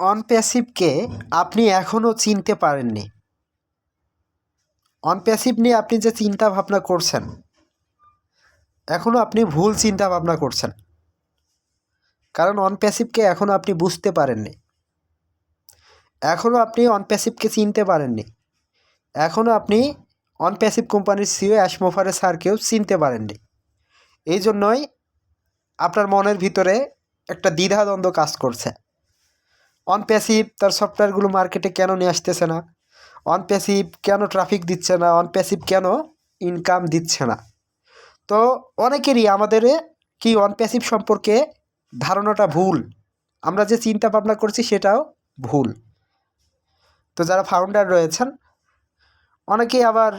অনপ্যাসিভকে আপনি এখনও চিনতে পারেননি। অনপ্যাসিভ নিয়ে আপনি যে চিন্তা ভাবনা করছেন, এখনও আপনি ভুল চিন্তা ভাবনা করছেন। কারণ অনপ্যাসিভকে এখনও আপনি বুঝতে পারেননি। এখনও আপনি অনপ্যাসিভকে চিনতে পারেননি। এখনও আপনি অনপ্যাসিভ কোম্পানির সিও অ্যাশমোফারে স্যারকেও চিনতে পারেননি। এই জন্যই আপনার মনের ভিতরে একটা দ্বিধাদ্বন্দ্ব কাজ করছে। অনপ্যাসিভ তার সফটওয়্যারগুলো মার্কেটে কেন নিয়ে আসতেছে না? অনপ্যাসিভ কেন ট্রাফিক দিচ্ছে না? অনপ্যাসিভ কেন ইনকাম দিচ্ছে না? তো অনেকেরই আমাদের কি অনপ্যাসিভ সম্পর্কে ধারণাটা ভুল। আমরা যে চিন্তা ভাবনা করছি সেটাও ভুল। তো যারা ফাউন্ডার রয়েছেন, অনেকেই আবার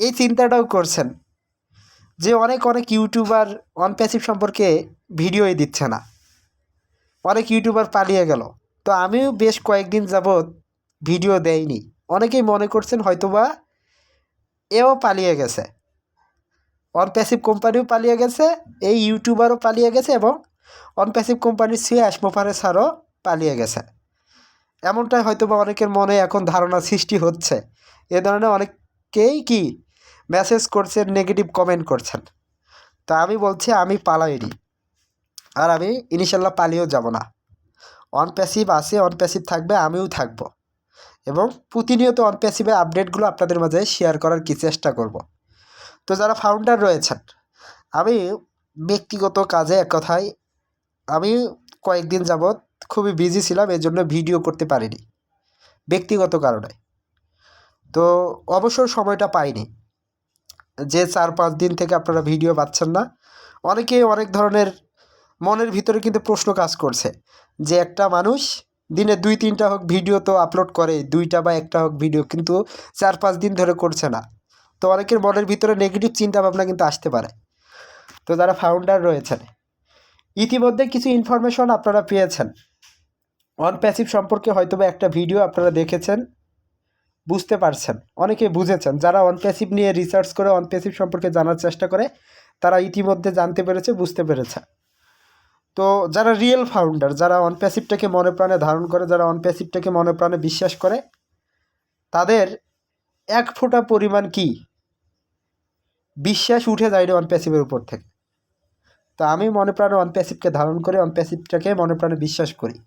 এই চিন্তাটাও করছেন যে অনেক অনেক ইউটিউবার অনপ্যাসিভ সম্পর্কে ভিডিওই দিচ্ছে না। অনেক ইউটিউবার পালিয়ে গেল। তো আমিও বেশ কয়েকদিন যাবৎ ভিডিও দেয়নি অনেকেই মনে করছেন হয়তোবা এও পালিয়ে গেছে। অনপ্যাসিভ কোম্পানিও পালিয়ে গেছে, এই ইউটিউবারও পালিয়ে গেছে এবং অনপ্যাসিভ কোম্পানির সিও অ্যাশমোফারে স্যারও পালিয়ে গেছে। এমনটাই হয়তোবা অনেকের মনে এখন ধারণা সৃষ্টি হচ্ছে। এ ধরনের অনেকেই কি মেসেজ করছেন নেগেটিভ কমেন্ট করছেন? তা আমি বলছি, আমি পালাইনি। আর আমি ইনশাল্লাহ পালিয়েও যাব না। অনপ্যাসিভ আছে অনপ্যাসিভ থাকবে, আমিও থাকব। এবং প্রতিনিয়ত অনপ্যাসিভের আপডেটগুলো আপনাদের মাঝে শেয়ার করার কি চেষ্টা করব। তো যারা ফাউন্ডার রয়েছেন, আমি ব্যক্তিগত কাজে এক কথায়, আমি কয়েকদিন যাবৎ খুবই বিজি ছিলাম এই জন্য ভিডিও করতে পারিনি, ব্যক্তিগত কারণে। তো অবসর সময়টা পাইনি। যে চার পাঁচ দিন থেকে আপনারা ভিডিও পাচ্ছেন না অনেকে অনেক ধরনের মনের ভিতরে কিন্তু প্রশ্ন কাজ করছে যে একটা মানুষ দিনে দুই, তিনটা হোক ভিডিও তো আপলোড করে, দুইটা বা একটা হোক ভিডিও কিন্তু চার, পাঁচ দিন ধরে করছে না। তো অনেকের মনের ভিতরে নেগেটিভ চিন্তা ভাবনা কিন্তু আসতে পারে। তো যারা ফাউন্ডার রয়েছেন, ইতিমধ্যে কিছু ইনফরমেশন আপনারা পেয়েছেন। অন প্যাসিভ সম্পর্কে হয়তো বা একটা ভিডিও আপনারা দেখেছেন, বুঝতে পারছেন অনেকে বুঝেছেন। যারা অন প্যাসিভ নিয়ে রিসার্চ করে অন প্যাসিভ সম্পর্কে জানার চেষ্টা করে, তারা ইতিমধ্যে জানতে পেরেছে, বুঝতে পেরেছে। তো যারা রিয়েল ফাউন্ডার যারা অন প্যাসিভটাকে মনে প্রাণে ধারণ করে, যারা অন প্যাসিভটাকে মনে প্রাণে বিশ্বাস করে, তাদের এক ফোঁটা পরিমাণ কি? বিশ্বাস উঠে যায় অন প্যাসিভের উপর থেকে। তো আমি মনে প্রাণে অন প্যাসিভকে ধারণ করে অন প্যাসিভটাকে মনে প্রাণে বিশ্বাস করি।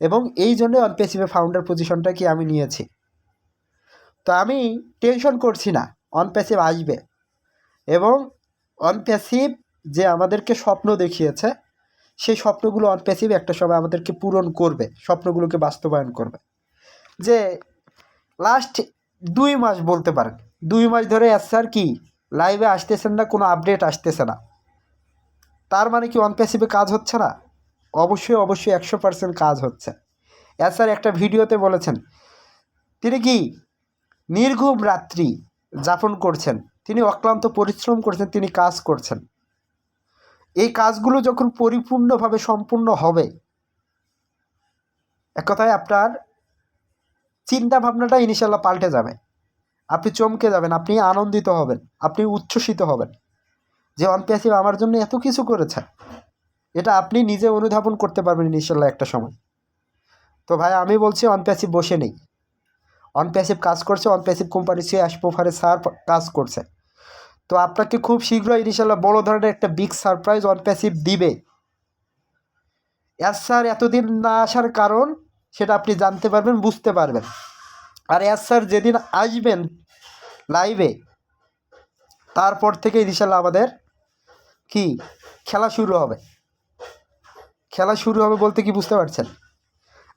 এবং এই জন্য অন প্যাসিভের ফাউন্ডার পজিশনটা কি আমি নিয়েছি। তো আমি টেনশন করছি না অন প্যাসিভ আসবে। এবং অন প্যাসিভ যে আমাদেরকে স্বপ্ন দেখিয়েছে সেই স্বপ্নগুলো অন প্যাসিভ একটা সময় আমাদেরকে পূরণ করবে, স্বপ্নগুলোকে বাস্তবায়ন করবে। যে লাস্ট দুই মাস বলতে পারেন, দুই মাস ধরে স্যার কি লাইভে আসতেছেন না, কোনো আপডেট আসতেছে না। তার মানে কি অন প্যাসিভে কাজ হচ্ছে না? অবশ্যই অবশ্যই একশো পার্সেন্ট কাজ হচ্ছে। স্যার একটা ভিডিওতে বলেছেন, তিনি কি নির্ঘুম রাত্রি যাপন করছেন, তিনি অক্লান্ত পরিশ্রম করছেন, তিনি কাজ করছেন। এই কাজগুলো যখন পরিপূর্ণভাবে সম্পূর্ণ হবে, এক কথায় আপনার চিন্তা ভাবনাটা ইনিশাল্লাহ পাল্টে যাবে। আপনি চমকে যাবেন, আপনি আনন্দিত হবেন, আপনি উচ্ছ্বসিত হবেন যে অনপ্যাসিভ আমার জন্য এত কিছু করেছে। এটা আপনি নিজে অনুধাবন করতে পারবেন ইনশাল্লাহ একটা সময়। তো ভাই, আমি বলছি অনপ্যাসিভ বসে নেই। অনপ্যাসিভ কাজ করছে অনপ্যাসিভ কোম্পানি সে অ্যাশপোফারে সার কাজ করছে। তো আপনাকে খুব শীঘ্রই ইনশাল্লাহ বড় ধরনের একটা বিগ সারপ্রাইজ অনপ্যাসিভ দিবে। এস স্যার এতদিন না আসার কারণ সেটা আপনি জানতে পারবেন, বুঝতে পারবেন। আর এস স্যার যেদিন আসবেন লাইভে তারপর থেকে ইনশাল্লাহ আমাদের কি? খেলা শুরু হবে। খেলা শুরু হবে বলতে কি বুঝতে পারছেন?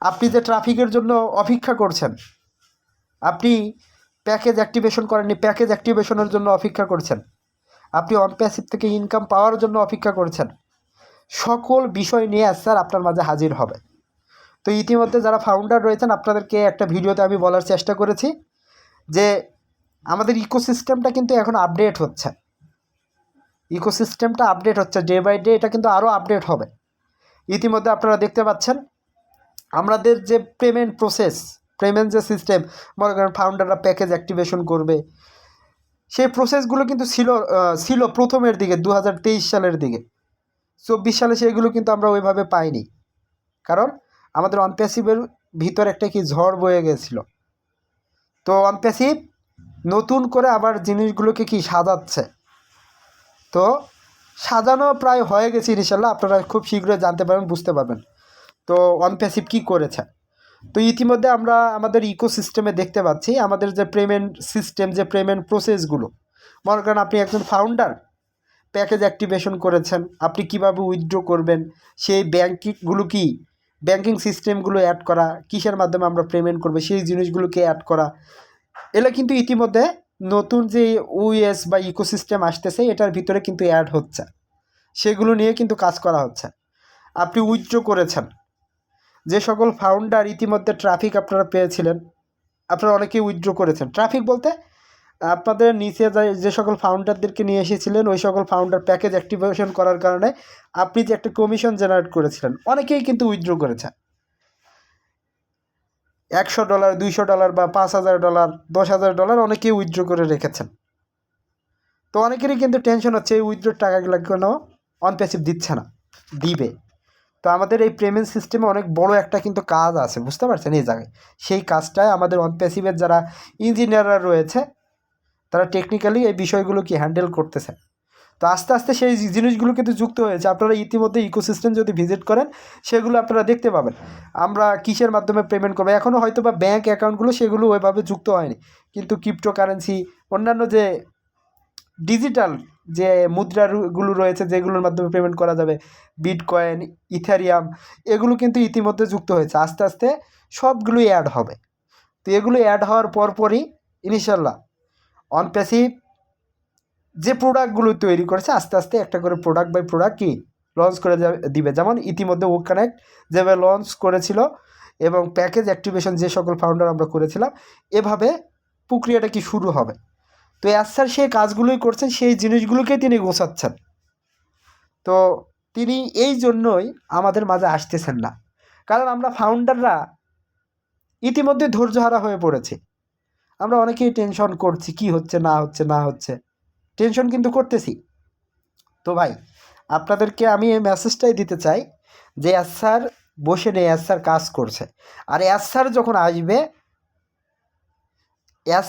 আপনি যে ট্রাফিকের জন্য অপেক্ষা করছেন, আপনি প্যাকেজ অ্যাক্টিভেশন করেননি, প্যাকেজ অ্যাক্টিভেশনের জন্য অপেক্ষা করছেন। আপনি অনপ্যাসিভ থেকে ইনকাম পাওয়ার জন্য অপেক্ষা করছেন। সকল বিষয় নিয়ে স্যার আপনার মাঝে হাজির হবে। তো ইতিমধ্যে যারা ফাউন্ডার রয়েছেন, আপনাদেরকে একটা ভিডিওতে আমি বলার চেষ্টা করেছি যে আমাদের ইকোসিস্টেমটা কিন্তু এখন আপডেট হচ্ছে। ইকোসিস্টেমটা আপডেট হচ্ছে ডে বাই ডে এটা কিন্তু আরও আপডেট হবে। ইতিমধ্যে আপনারা দেখতে পাচ্ছেন, আমাদের যে পেমেন্ট প্রসেস পেমেন্ট যে সিস্টেম, মনে করেন ফাউন্ডাররা প্যাকেজ অ্যাক্টিভেশন করবে, সেই প্রসেসগুলো কিন্তু ছিল ছিল প্রথমের দিকে দু হাজার তেইশ সালের দিকে। চব্বিশ সালে সেগুলো কিন্তু আমরা ওইভাবে পাইনি। কারণ আমাদের অনপ্যাসিভের ভিতর একটা কি ঝড় বয়ে গেছিল। তো অনপ্যাসিভ নতুন করে আবার জিনিসগুলোকে কি সাজাচ্ছে। তো সাজানো প্রায় হয়ে গেছে ইনশাল্লাহ, আপনারা খুব শীঘ্রই জানতে পারবেন, বুঝতে পারবেন। তো অনপ্যাসিভ কী করেছে? তো ইতিমধ্যে আমরা আমাদের ইকোসিস্টেমে দেখতে পাচ্ছি, আমাদের যে পেমেন্ট সিস্টেম যে পেমেন্ট প্রসেসগুলো মনে করেন আপনি একজন ফাউন্ডার প্যাকেজ অ্যাক্টিভেশন করেছেন, আপনি কীভাবে উইথড্র করবেন, সেই ব্যাঙ্কিংগুলো কি? ব্যাঙ্কিং সিস্টেমগুলো অ্যাড করা, কিসের মাধ্যমে আমরা পেমেন্ট করব, সেই জিনিসগুলোকে অ্যাড করা। এগুলো কিন্তু ইতিমধ্যে নতুন যে ওএস বা ইকোসিস্টেম আসতেছে, এটার ভিতরে কিন্তু অ্যাড হচ্ছে। সেগুলো নিয়ে কিন্তু কাজ করা হচ্ছে। আপনি উইথড্র করেছেন। যে সকল ফাউন্ডার ইতিমধ্যে ট্রাফিক আপনারা পেয়েছিলেন, আপনারা অনেকেই উইথড্র করেছেন। ট্রাফিক বলতে আপনাদের নিচে যে- সকল ফাউন্ডারদেরকে নিয়ে এসেছিলেন, ওই সকল ফাউন্ডার প্যাকেজ অ্যাক্টিভেশন করার কারণে আপনি যে একটা কমিশন জেনারেট করেছিলেন, অনেকেই কিন্তু উইথড্র করেছে একশো ডলার দুইশো ডলার বা পাঁচ হাজার ডলার দশ হাজার ডলার অনেকেই উইথড্র করে রেখেছেন। তো অনেকেরই কিন্তু টেনশন হচ্ছে, এই উইথড্রোর টাকাগুলো কেন অনপ্যাসিভ দিচ্ছে না, দিবে। তো আমাদের এই পেমেন্ট সিস্টেমে অনেক বড় একটা কিন্তু কাজ আছে, বুঝতে পারছেন? এই জায়গায়। সেই কাজটায় আমাদের অনপ্যাসিভের যারা ইঞ্জিনিয়াররা রয়েছে, তারা টেকনিক্যালি এই বিষয়গুলো কি হ্যান্ডেল করতেছে। তো আস্তে আস্তে সেই জিনিসগুলো কিন্তু যুক্ত হয়েছে। আপনারা ইতিমধ্যে ইকোসিস্টেম যদি ভিজিট করেন, সেগুলো আপনারা দেখতে পাবেন। আমরা কিসের মাধ্যমে পেমেন্ট করব? এখনও হয়তো বা ব্যাঙ্ক অ্যাকাউন্টগুলো সেগুলো ওইভাবে যুক্ত হয়নি। কিন্তু ক্রিপ্টোকারেন্সি অন্যান্য যে ডিজিটাল যে মুদ্রাগুলো রয়েছে যেগুলোর মাধ্যমে পেমেন্ট করা যাবে বিটকয়েন ইথারিয়াম এগুলো কিন্তু ইতিমধ্যে যুক্ত হয়েছে। আস্তে আস্তে সবগুলোই অ্যাড হবে। তো এগুলো অ্যাড হওয়ার পরপরই ইনশাল্লাহ অনপ্যাসিভ যে প্রোডাক্টগুলো তৈরি করেছে, আস্তে আস্তে একটা করে প্রোডাক্ট বাই প্রোডাক্ট কি লঞ্চ করে দিবে। যেমন ইতিমধ্যে ও কানেক্ট যেভাবে লঞ্চ করেছিল এবং প্যাকেজ অ্যাক্টিভেশন যে সকল ফাউন্ডার আমরা করেছিলাম, এভাবে প্রক্রিয়াটা কি শুরু হবে? তো স্যার সেই কাজগুলোই করছেন, সেই জিনিসগুলোকেই তিনি গোছাচ্ছেন। তো তিনি এই জন্যই আমাদের মাঝে আসতেছেন না। কারণ আমরা ফাউন্ডাররা ইতিমধ্যে ধৈর্যহারা হয়ে পড়েছে। আমরা অনেকেই টেনশন করছি, কি হচ্ছে, না হচ্ছে না হচ্ছে। টেনশন কিন্তু করতেছি। তো ভাই, আপনাদেরকে আমি এই মেসেজটাই দিতে চাই যে স্যার বসে নেই স্যার কাজ করছে। আর স্যার যখন আসবে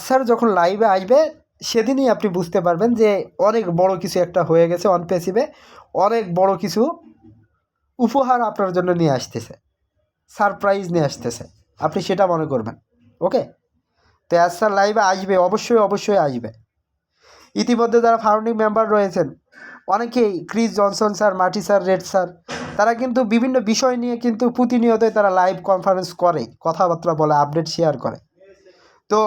স্যার যখন লাইভে আসবে সেদিনই আপনি বুঝতে পারবেন যে অনেক বড় কিছু একটা হয়ে গেছে অনপেসিভে অনেক বড় কিছু উপহার আপনার জন্য নিয়ে আসতেছে। সারপ্রাইজ নিয়ে আসতেছে। আপনি সেটা মনে করবেন। ওকে তো অ্যাজ স্যার লাইভে আসবে, অবশ্যই অবশ্যই আসবে। ইতিমধ্যে যারা ফাউন্ডিং মেম্বার রয়েছেন, অনেকেই Chris Johnson sir, Marty sir, Red sir, তারা কিন্তু বিভিন্ন বিষয় নিয়ে কিন্তু প্রতিনিয়তই তারা লাইভ কনফারেন্স করে, কথাবার্তা বলে আপডেট শেয়ার করে। তো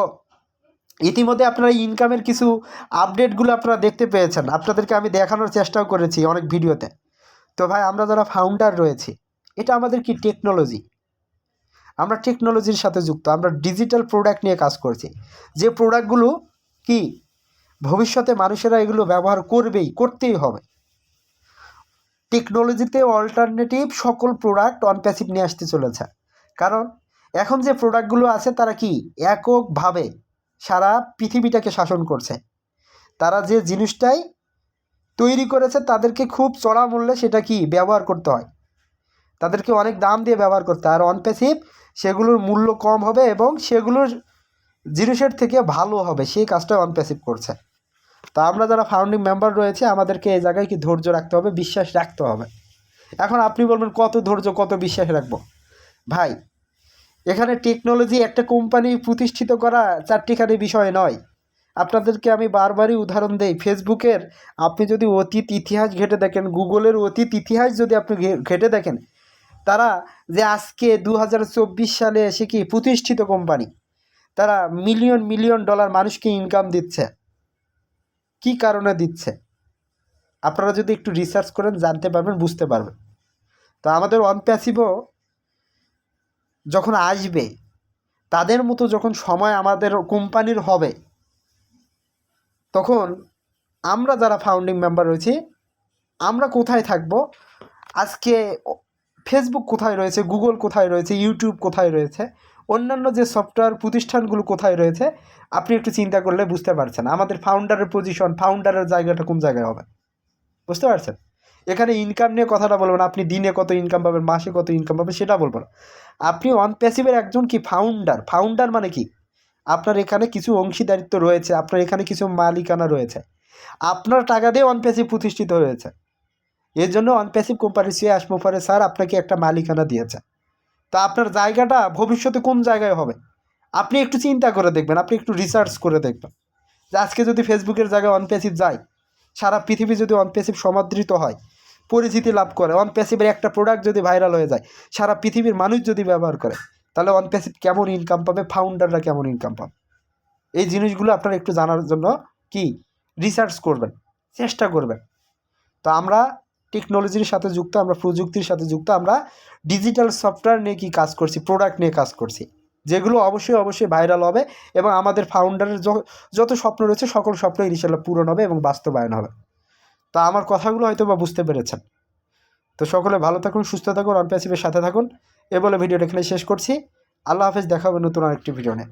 ইতিমধ্যে আপনারা ইনকামের কিছু আপডেটগুলো আপনারা দেখতে পেয়েছেন। আপনাদেরকে আমি দেখানোর চেষ্টাও করেছি অনেক ভিডিওতে। তো ভাই, আমরা যারা ফাউন্ডার রয়েছি, এটা আমাদের কি টেকনোলজি আমরা টেকনোলজির সাথে যুক্ত, আমরা ডিজিটাল প্রোডাক্ট নিয়ে কাজ করছি। যে প্রোডাক্টগুলো কি? ভবিষ্যতে মানুষেরা এগুলো ব্যবহার করবেই, করতেই হবে। টেকনোলজিতে অল্টারনেটিভ সকল প্রোডাক্ট অন প্যাসিভ নিয়ে আসতে চলেছে। কারণ এখন যে প্রোডাক্টগুলো আছে, তারা কি? এককভাবে সারা পৃথিবীটাকে শাসন করছে। তারা যে জিনিসটাই তৈরি করেছে, তাদেরকে খুব চড়া মূল্যে সেটা কি ব্যবহার করতে হয়? তাদেরকে অনেক দাম দিয়ে ব্যবহার করতে হয়। আর অনপ্যাসিভ সেগুলোর মূল্য কম হবে এবং সেগুলোর জিনিসের থেকে ভালো হবে। সেই কাজটা অনপেসিভ করছে। তো আমরা যারা ফাউন্ডিং মেম্বার রয়েছে, আমাদেরকে এই জায়গায় কি ধৈর্য রাখতে হবে? বিশ্বাস রাখতে হবে। এখন আপনি বলবেন, কত ধৈর্য, কত বিশ্বাস রাখব? ভাই এখানে টেকনোলজি একটা কোম্পানি প্রতিষ্ঠিত করা চারটিখানি বিষয় নয়। আপনাদেরকে আমি বারবারই উদাহরণ দেই, ফেসবুকের। আপনি যদি অতীত ইতিহাস ঘেটে দেখেন, গুগলের অতীত ইতিহাস যদি আপনি ঘেটে দেখেন, তারা যে আজকে দু হাজার চব্বিশ সালে এসে কি প্রতিষ্ঠিত কোম্পানি তারা মিলিয়ন মিলিয়ন ডলার মানুষকে ইনকাম দিচ্ছে। কি কারণে দিচ্ছে? আপনারা যদি একটু রিসার্চ করেন, জানতে পারবেন, বুঝতে পারবেন। তো আমাদের অনপ্যাসিভও যখন আসবে, তাদের মতো যখন সময় আমাদের কোম্পানির হবে, তখন আমরা যারা ফাউন্ডিং মেম্বার রয়েছি, আমরা কোথায় থাকব? আজকে ফেসবুক কোথায় রয়েছে গুগল কোথায় রয়েছে ইউটিউব কোথায় রয়েছে, অন্যান্য যে সফটওয়্যার প্রতিষ্ঠানগুলো কোথায় রয়েছে, আপনি একটু চিন্তা করলে বুঝতে পারছেন। আমাদের ফাউন্ডারের পজিশন ফাউন্ডারের জায়গাটা কোন জায়গায় হবে? বুঝতে পারছেন? এখানে ইনকাম নিয়ে কথাটা বলব না আপনি দিনে কত ইনকাম পাবেন, মাসে কত ইনকাম পাবেন, সেটা বলব না। আপনি অন প্যাসিভের একজন কি ফাউন্ডার ফাউন্ডার মানে কি? আপনার এখানে কিছু অংশীদারিত্ব রয়েছে, আপনার এখানে কিছু মালিকানা রয়েছে। আপনার টাকা দিয়ে অন প্যাসিভ প্রতিষ্ঠিত হয়েছে। এর জন্য অন প্যাসিভ কোম্পানির সিও অ্যাসমোফারে স্যার আপনাকে একটা মালিকানা দিয়েছে। তা আপনার জায়গাটা ভবিষ্যতে কোন জায়গায় হবে? আপনি একটু চিন্তা করে দেখবেন, আপনি একটু রিসার্চ করে দেখবেন। যে আজকে যদি ফেসবুকের জায়গায় অনপ্যাসিভ যায়, সারা পৃথিবী যদি অনপ্যাসিভ সমাদৃত হয় পরিচিতি লাভ করে। অনপ্যাসিভের একটা প্রোডাক্ট যদি ভাইরাল হয়ে যায়, সারা পৃথিবীর মানুষ যদি ব্যবহার করে, তাহলে অনপ্যাসিভ কেমন ইনকাম পাবে? ফাউন্ডাররা কেমন ইনকাম পাবে? এই জিনিসগুলো আপনারা একটু জানার জন্য কি? রিসার্চ করবেন, চেষ্টা করবেন। তো আমরা টেকনোলজির সাথে যুক্ত, আমরা প্রযুক্তির সাথে যুক্ত, আমরা ডিজিটাল সফটওয়্যার নিয়ে কি কাজ করছি প্রোডাক্ট নিয়ে কাজ করছি। যেগুলো অবশ্যই অবশ্যই ভাইরাল হবে এবং আমাদের ফাউন্ডারের যত স্বপ্ন রয়েছে, সকল স্বপ্ন ইনশাল্লাহ পূরণ হবে এবং বাস্তবায়ন হবে। তো আমার কথাগুলো হয়তো বা বুঝতে পেরেছেন। তো সকলে ভালো থাকুন, সুস্থ থাকুন অনপ্যাসিভের সাথে থাকুন। এ বলে ভিডিওটা এখানে শেষ করছি। আল্লাহ হাফেজ দেখাবেন নতুন আরেকটি ভিডিও নিয়ে।